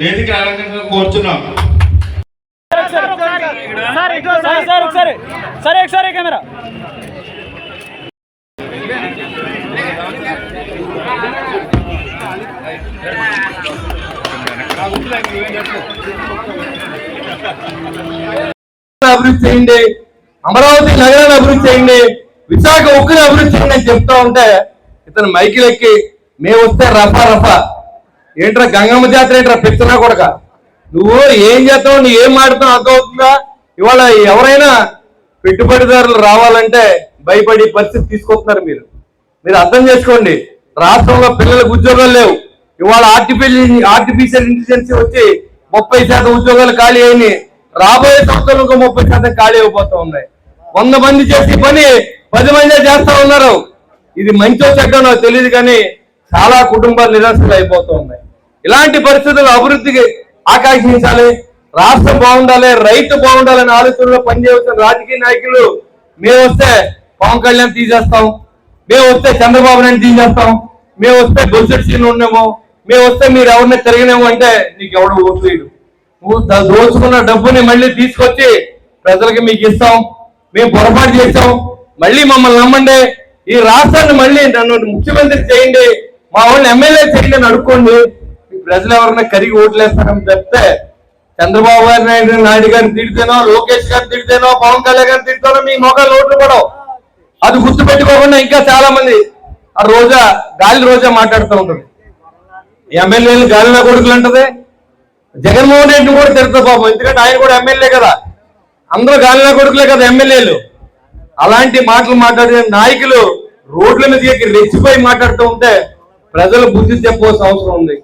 వేదిక అలంకరణ కోరుచున్నాం. సార్ ఒకసారి. సరే ఒకసారి కెమెరా. అభివృద్ధి చేయండి అమరావతి నగరాన్ని అభివృద్ధి చేయండి విశాఖ ఉక్కుని అభివృద్ధి చేయండి అని చెప్తా ఉంటే ఇతను మైకిల్ ఎక్కి మేము వస్తే రఫా రఫా. ఏంట్రా గంగమ్మ జాతర ఏంట్రా? పెత్తనా కొడక? నువ్వు ఏం చేస్తావు? నువ్వు ఏం మాడుతావు అర్థమవుతుందా ఇవాళ ఎవరైనా పెట్టుబడిదారులు రావాలంటే భయపడి పరిస్థితి తీసుకొస్తున్నారు మీరు. మీరు అర్థం చేసుకోండి. రాష్ట్రంలో పిల్లలకు ఉద్యోగాలు లేవు. ఇవాళ ఆర్టిఫిషియల్ ఆర్టిఫిషియల్ ఇంటెలిజెన్స్ వచ్చి ముప్పై శాతం ఉద్యోగాలు ఖాళీ అయినాయి రాబోయే సంవత్సరం ఇంకో ముప్పై శాతం ఖాళీ అయిపోతా ఉన్నాయి. వంద మంది చేసే పని పది మంది చేస్తా ఉన్నారు. ఇది మంచో చెడ్డో నాకు తెలియదు కానీ చాలా కుటుంబాలు నిరాశలు అయిపోతూ ఉన్నాయి ఇలాంటి పరిస్థితులు అభివృద్ధికి ఆకాంక్షించాలి. రాష్ట్రం బాగుండాలి రైతు బాగుండాలనే ఆలోచనలో పనిచేస్తున్న రాజకీయ నాయకులు మేము వస్తే పవన్ కళ్యాణ్ తీసేస్తాం మేము వస్తే చంద్రబాబు నాయుడు తీసేస్తాం మేము వస్తే బొల్సెట్ సీన్ ఉండేమో మేము వస్తే మీరు ఎవరిని తిరగనేమో అంటే నీకు ఎవడు ఓటు నువ్వు దోచుకున్న డబ్బుని మళ్ళీ తీసుకొచ్చి ప్రజలకి మీకు ఇస్తాం మేము పొరపాటు చేస్తాం మళ్ళీ మమ్మల్ని నమ్మండి. ఈ రాష్ట్రాన్ని మళ్ళీ నన్ను ముఖ్యమంత్రి చేయండి. మా వాళ్ళు ఎమ్మెల్యే చేయండి అని అడుక్కోండి. ప్రజలు ఎవరైనా కరిగి ఓట్లేస్తారని చెప్తే చంద్రబాబు గారి నాయుడు నాయుడు గారిని తిడితేనో లోకేష్ గారిని తిడితేనో పవన్ కళ్యాణ్ గారిని తిడితేనో మీ మొక్కలు ఓట్లు పడవు. అది గుర్తు పెట్టుకోకుండా ఇంకా చాలా మంది ఆ రోజా గాలి రోజా మాట్లాడుతూ ఉంటుంది ఎమ్మెల్యేలు గాలిలో కొడుకులు అంటది. జగన్మోహన్ రెడ్డిని కూడా తిడతా పాపం. ఎందుకంటే ఆయన కూడా ఎమ్మెల్యే కదా. అందరూ గాలిలో కొడుకులే కదా ఎమ్మెల్యేలు. అలాంటి మాటలు మాట్లాడే నాయకులు రోడ్ల మీద రెచ్చిపోయి మాట్లాడుతూ ఉంటే ప్రజలు బుద్ధి చెప్పవలసిన అవసరం ఉంది.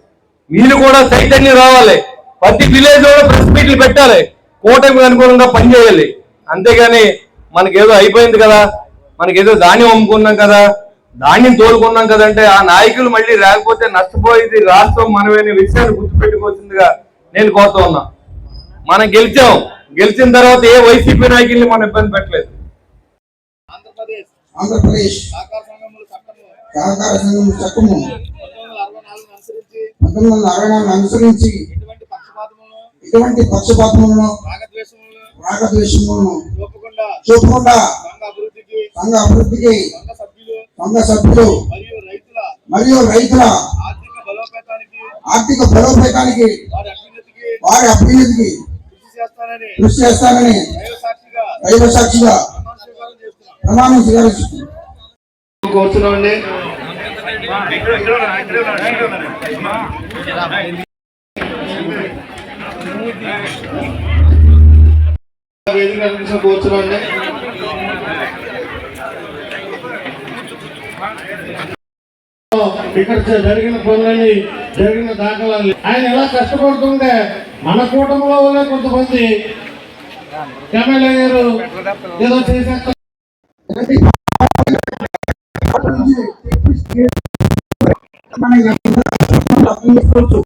మీరు కూడా చైతన్యం రావాలి. ప్రతి విలేజ్లో ప్రెస్ మీట్లు పెట్టాలి. కూటమికి అనుగుణంగా పనిచేయాలి అంతేగాని మనకేదో అయిపోయింది కదా. మనకేదో ధాన్యం అమ్ముకున్నాం కదా. ధాన్యం తోలుకున్నాం కదంటే ఆ నాయకులు మళ్ళీ రాకపోతే నష్టపోయేది రాష్ట్రం మనమనే విషయాన్ని గుర్తుపెట్టుకోవాల్సిందిగా నేను కోరుతూ ఉన్నా. మనం గెలిచాం. గెలిచిన తర్వాత ఏ వైసీపీ నాయకుల్ని మనం ఇబ్బంది పెట్టలేదు. ఆంధ్రప్రదేశ్. ఆంధ్రప్రదేశ్. సహకార సంఘం చట్టము పంతొమ్మిది వందల అరవై నాలుగు అనుసరించి ఎటువంటి పక్షపాతములను రాగద్వేషములను చూపకుండా సంఘ అభివృద్ధికి సంఘ అభివృద్ధికి సభ్యులు మరియు రైతుల ఆర్థిక బలోపేతానికి వారి అభ్యున్నతికి అభ్యున్నతికి కృషి చేస్తానని దైవ సాక్షిగా ప్రమాణం స్వీకరిస్తున్నాను కోరుతున్నామండి. వేదిక అలంకరణ కోరుతున్నామండి ఇక్కడ జరిగిన పనులని జరిగిన దాఖలాలు ఆయన ఎలా కష్టపడుతుంటే మన కూటమిలో ఉన్న కొంతమంది ఎమ్మెల్యే గారు ఏదో చేసేస్తారు మన